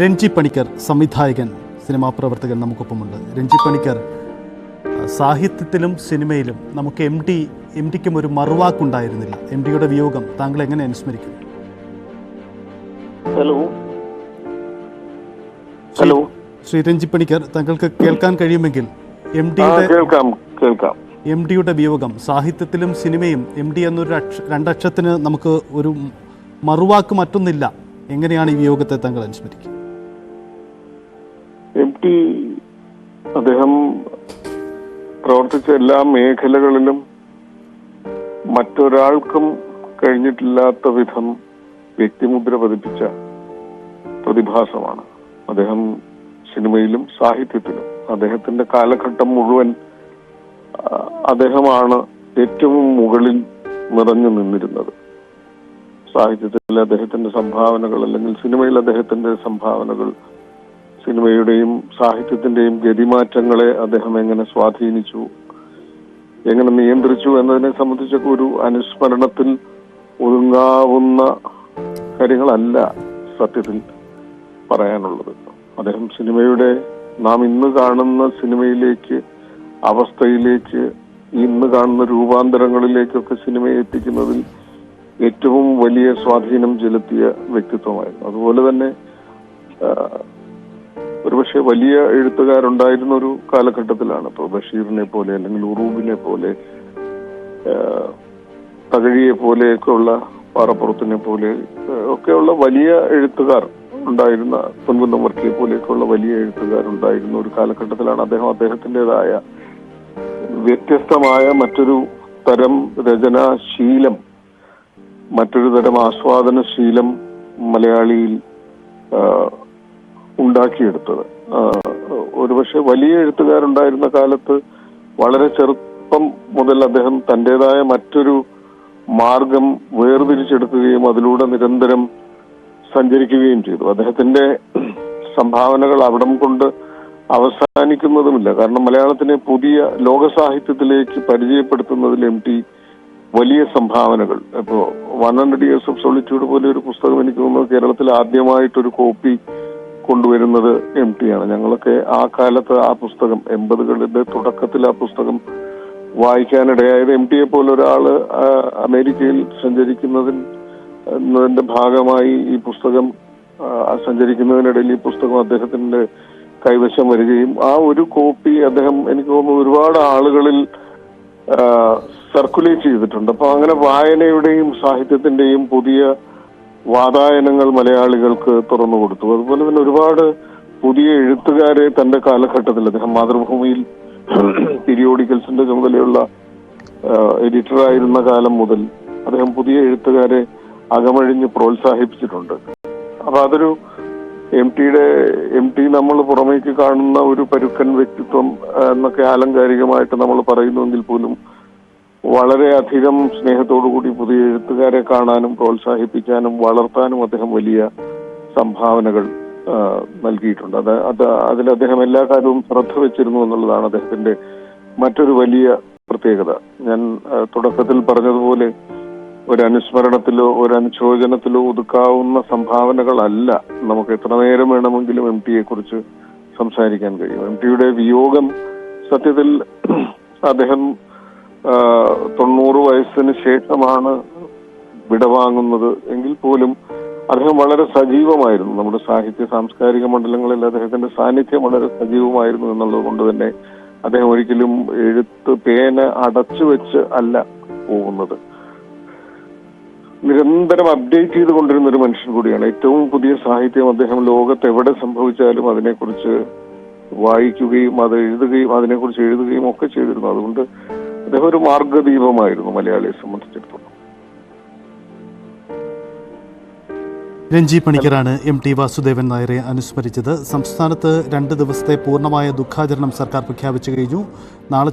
രഞ്ജി പണിക്കർ സംവിധായകൻ സിനിമാ പ്രവർത്തകൻ നമുക്കൊപ്പമുണ്ട്. രഞ്ജി പണിക്കർ സാഹിത്യത്തിലും സിനിമയിലും നമുക്ക് എം ഡി എം ഡിക്കും ഒരു മറുവാക്കുണ്ടായിരുന്നില്ല. എം ഡിയുടെ വിയോഗം താങ്കൾ എങ്ങനെ അനുസ്മരിക്കും? ഹലോ. ഹലോ. ശ്രീ രഞ്ജി പണിക്കർ താങ്കൾക്ക് കേൾക്കാൻ കഴിയുമെങ്കിൽ എം ടിയുടെ ഡിയുടെ കേൾക്കാം കേൾക്കാം. എം ഡിയുടെ വിയോഗം സാഹിത്യത്തിലും സിനിമയും എം ഡി എന്നൊരു രണ്ടക്ഷത്തിന് നമുക്ക് ഒരു മറുവാക്ക് മറ്റൊന്നില്ല. എങ്ങനെയാണ് ഈ വിയോഗത്തെ താങ്കൾ അനുസ്മരിക്കുക എം ടി അദ്ദേഹം പ്രവർത്തിച്ച എല്ലാ മേഖലകളിലും മറ്റൊരാൾക്കും കഴിഞ്ഞിട്ടില്ലാത്ത വിധം വ്യക്തിമുദ്ര പതിപ്പിച്ച പ്രതിഭാസമാണ്. അദ്ദേഹം സിനിമയിലും സാഹിത്യത്തിലും അദ്ദേഹത്തിന്റെ കാലഘട്ടം മുഴുവൻ അദ്ദേഹമാണ് ഏറ്റവും മുകളിൽ നിറഞ്ഞു നിന്നിരുന്നത്. സാഹിത്യത്തിൽ അദ്ദേഹത്തിന്റെ സംഭാവനകൾ അല്ലെങ്കിൽ സിനിമയിൽ അദ്ദേഹത്തിന്റെ സംഭാവനകൾ സിനിമയുടെയും സാഹിത്യത്തിന്റെയും ഗതിമാറ്റങ്ങളെ അദ്ദേഹം എങ്ങനെ സ്വാധീനിച്ചു? എങ്ങനെ നിയന്ത്രിച്ചു എന്നതിനെ സംബന്ധിച്ചൊക്കെ ഒരു അനുസ്മരണത്തിൽ ഒതുങ്ങാവുന്ന കാര്യങ്ങളല്ല സത്യത്തിൽ പറയാനുള്ളത്. അദ്ദേഹം സിനിമയുടെ നാം ഇന്ന് കാണുന്ന സിനിമയിലേക്ക് അവസ്ഥയിലേക്ക് ഇന്ന് കാണുന്ന രൂപാന്തരങ്ങളിലേക്കൊക്കെ സിനിമയെ എത്തിക്കുന്നതിൽ ഏറ്റവും വലിയ സ്വാധീനം ചെലുത്തിയ വ്യക്തിത്വമായിരുന്നു. അതുപോലെ തന്നെ ഒരുപക്ഷെ വലിയ എഴുത്തുകാരുണ്ടായിരുന്ന ഒരു കാലഘട്ടത്തിലാണ്. ഇപ്പോൾ ബഷീറിനെ പോലെ അല്ലെങ്കിൽ ഉറൂബിനെ പോലെ തകഴിയെ പോലെയൊക്കെയുള്ള പാറപ്പുറത്തിനെ പോലെ ഒക്കെയുള്ള വലിയ എഴുത്തുകാർ ഉണ്ടായിരുന്ന പൊൻകുന്നം വർക്കിയെ പോലെയൊക്കെയുള്ള വലിയ എഴുത്തുകാർ ഉണ്ടായിരുന്ന ഒരു കാലഘട്ടത്തിലാണ് അദ്ദേഹം അദ്ദേഹത്തിന്റെതായ വ്യത്യസ്തമായ മറ്റൊരു തരം രചനാശീലം മറ്റൊരു തരം ആസ്വാദനശീലം മലയാളിയിൽ ഉണ്ടാക്കിയെടുത്തത്. ഒരുപക്ഷെ വലിയ എഴുത്തുകാരുണ്ടായിരുന്ന കാലത്ത് വളരെ ചെറുപ്പം മുതൽ അദ്ദേഹം തന്റേതായ മറ്റൊരു മാർഗം വേർതിരിച്ചെടുക്കുകയും അതിലൂടെ നിരന്തരം സഞ്ചരിക്കുകയും ചെയ്തു. അദ്ദേഹത്തിന്റെ സംഭാവനകൾ അവിടം കൊണ്ട് അവസാനിക്കുന്നതുമില്ല. കാരണം മലയാളത്തിനെ പുതിയ ലോക സാഹിത്യത്തിലേക്ക് പരിചയപ്പെടുത്തുന്നതിൽ എം ടി വലിയ സംഭാവനകൾ. ഇപ്പോ one hundred years of solitude പോലെ ഒരു പുസ്തകം എനിക്ക് തോന്നുന്നു കേരളത്തിൽ ആദ്യമായിട്ടൊരു കോപ്പി കൊണ്ടുവരുന്നത് എം ടി ആണ്. ഞങ്ങളൊക്കെ ആ കാലത്ത് ആ പുസ്തകം എൺപതുകളുടെ തുടക്കത്തിൽ ആ പുസ്തകം വായിക്കാനിടയായത് എം ടിയെ പോലെ ഒരാൾ അമേരിക്കയിൽ സഞ്ചരിക്കുന്നതിന്റെ ഭാഗമായി ഈ പുസ്തകം സഞ്ചരിക്കുന്നതിനിടയിൽ ഈ പുസ്തകം അദ്ദേഹത്തിന്റെ കൈവശം വരികയും ആ ഒരു കോപ്പി അദ്ദേഹം എനിക്ക് തോന്നുന്നു ഒരുപാട് ആളുകളിൽ സർക്കുലേറ്റ് ചെയ്തിട്ടുണ്ട്. അപ്പൊ അങ്ങനെ വായനയുടെയും സാഹിത്യത്തിന്റെയും പുതിയ വാതായനങ്ങൾ മലയാളികൾക്ക് തുറന്നു കൊടുത്തു. അതുപോലെ തന്നെ ഒരുപാട് പുതിയ എഴുത്തുകാരെ തന്റെ കാലഘട്ടത്തിൽ അദ്ദേഹം മാതൃഭൂമിയിൽ പീരിയോഡിക്കൽസിന്റെ ചുമതലയുള്ള എഡിറ്റർ ആയിരുന്ന കാലം മുതൽ അദ്ദേഹം പുതിയ എഴുത്തുകാരെ അകമഴിഞ്ഞ് പ്രോത്സാഹിപ്പിച്ചിട്ടുണ്ട്. അപ്പൊ അതൊരു എം ടിയുടെ എം ടി നമ്മൾ പുറമേക്ക് കാണുന്ന ഒരു പരുക്കൻ വ്യക്തിത്വം എന്നൊക്കെ ആലങ്കാരികമായിട്ട് നമ്മൾ പറയുന്നുവെങ്കിൽ പോലും വളരെയധികം സ്നേഹത്തോടുകൂടി പുതിയ എഴുത്തുകാരെ കാണാനും പ്രോത്സാഹിപ്പിക്കാനും വളർത്താനും അദ്ദേഹം വലിയ സംഭാവനകൾ നൽകിയിട്ടുണ്ട്. അത് അത് അതിൽ അദ്ദേഹം എല്ലാ കാര്യവും ശ്രദ്ധ വെച്ചിരുന്നു എന്നുള്ളതാണ് അദ്ദേഹത്തിന്റെ മറ്റൊരു വലിയ പ്രത്യേകത. ഞാൻ തുടക്കത്തിൽ പറഞ്ഞതുപോലെ ഒരു അനുസ്മരണത്തിലോ ഒരു അനുശോചനത്തിലോ ഒതുക്കാവുന്ന സംഭാവനകളല്ല. നമുക്ക് എത്ര നേരം വേണമെങ്കിലും എം ടിയെ കുറിച്ച് സംസാരിക്കാൻ കഴിയും. എം ടിയുടെ വിയോഗം സത്യത്തിൽ അദ്ദേഹം തൊണ്ണൂറ് വയസ്സിന് ശേഷമാണ് വിടവാങ്ങുന്നത് എങ്കിൽ പോലും അദ്ദേഹം വളരെ സജീവമായിരുന്നു. നമ്മുടെ സാഹിത്യ സാംസ്കാരിക മണ്ഡലങ്ങളിൽ അദ്ദേഹത്തിന്റെ സാന്നിധ്യം വളരെ സജീവമായിരുന്നു എന്നുള്ളത് കൊണ്ട് തന്നെ അദ്ദേഹം ഒരിക്കലും എഴുത്ത് പേന അടച്ചു വെച്ച് അല്ല പോകുന്നത്. നിരന്തരം അപ്ഡേറ്റ് ചെയ്തുകൊണ്ടിരുന്ന ഒരു മനുഷ്യൻ കൂടിയാണ്. ഏറ്റവും പുതിയ സാഹിത്യം അദ്ദേഹം ലോകത്ത് എവിടെ സംഭവിച്ചാലും അതിനെക്കുറിച്ച് വായിക്കുകയും അത് എഴുതുകയും അതിനെക്കുറിച്ച് എഴുതുകയും ഒക്കെ ചെയ്തിരുന്നു. അതുകൊണ്ട് അദ്ദേഹം ഒരു മാർഗദീപമായിരുന്നു മലയാളിയെ സംബന്ധിച്ചിടത്തോളം. രഞ്ജി പണിക്കരാണ് എം ടി വാസുദേവൻ നായരെ അനുസ്മരിച്ചത്. സംസ്ഥാനത്ത് രണ്ട് ദിവസത്തെ പൂർണമായ ദുഃഖാചരണം സർക്കാർ പ്രഖ്യാപിച്ചു കഴിഞ്ഞു. നാളെ